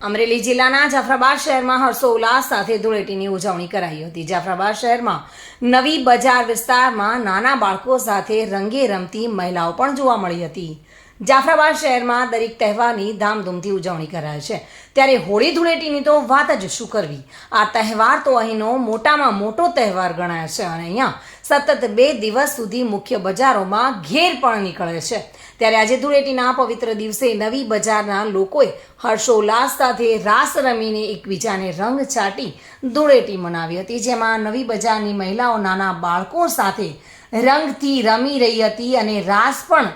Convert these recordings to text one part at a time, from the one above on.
અમરેલી જિલ્લાના જાફરાબાદ શહેરમાં હર્ષોલ્લાસ સાથે ધૂળેટીની ઉજવણી કરાઈ હતી. જાફરાબાદ શહેરમાં નવી બજાર વિસ્તારમાં નાના બાળકો સાથે રંગે રમતી મહિલાઓ પણ જોવા મળી હતી. જાફરાબાદ શહેરમાં દરેક તહેવારની ધામધૂમથી ઉજવણી કરાય છે. ત્યારે હોળી ધૂળેટીની તો વાત જ શું કરવી? આ તહેવાર તો અહીંનો મોટામાં મોટો તહેવાર ગણાય છે અને અહીંયા સતત બે દિવસ સુધી મુખ્ય બજારોમાં ઘેર પણ નીકળે છે. ત્યારે આજે ધૂળેટીના પવિત્ર દિવસે નવી બજારના લોકોએ હર્ષોલ્લાસ સાથે રાસ રમીને એકબીજાને રંગ ચાટી ધૂળેટી મનાવી હતી, જેમાં નવી બજારની મહિલાઓ નાના બાળકો સાથે રંગથી રમી રહી હતી અને રાસ પણ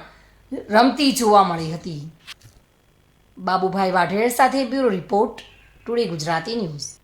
રમતી જોવા મળી હતી. બાબુભાઈ વાઢેર સાથે bureau report, today Gujarati news.